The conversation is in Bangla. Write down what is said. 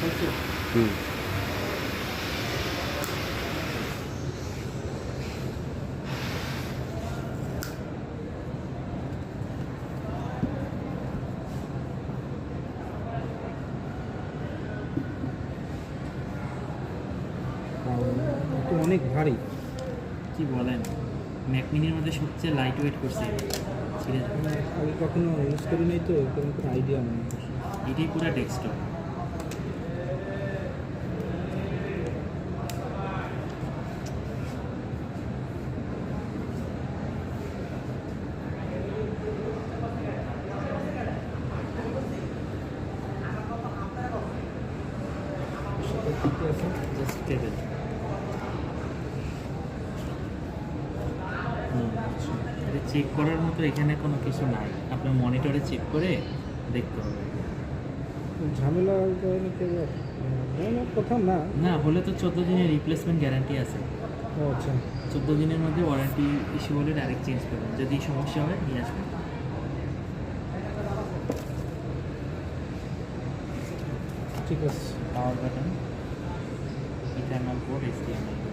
হুম। অনেক ভারী। কি বলেন? ম্যাকমিনির মধ্যে সবচেয়ে লাইট ওয়েট করছে। মানে আগে কখনো ইউজ করি নাই তো কোনো আইডিয়া নেই। এটাই পুরো ডেস্কটপ জাস্ট টেবিল চেক করার মতো এখানে কোনো কিছু নাই। আপনার মনিটরে চেক করে দেখতে হবে। ঝামেলা কথা না। না হলে তো চোদ্দ দিনের রিপ্লেসমেন্ট গ্যারান্টি আছে। আচ্ছা। চোদ্দ দিনের মধ্যে ওয়ারেন্টি ইস্যু হলে ডাইরেক্ট চেঞ্জ করবেন। যদি সমস্যা হয় নিয়ে আসবেন। ঠিক আছে। Power button what is the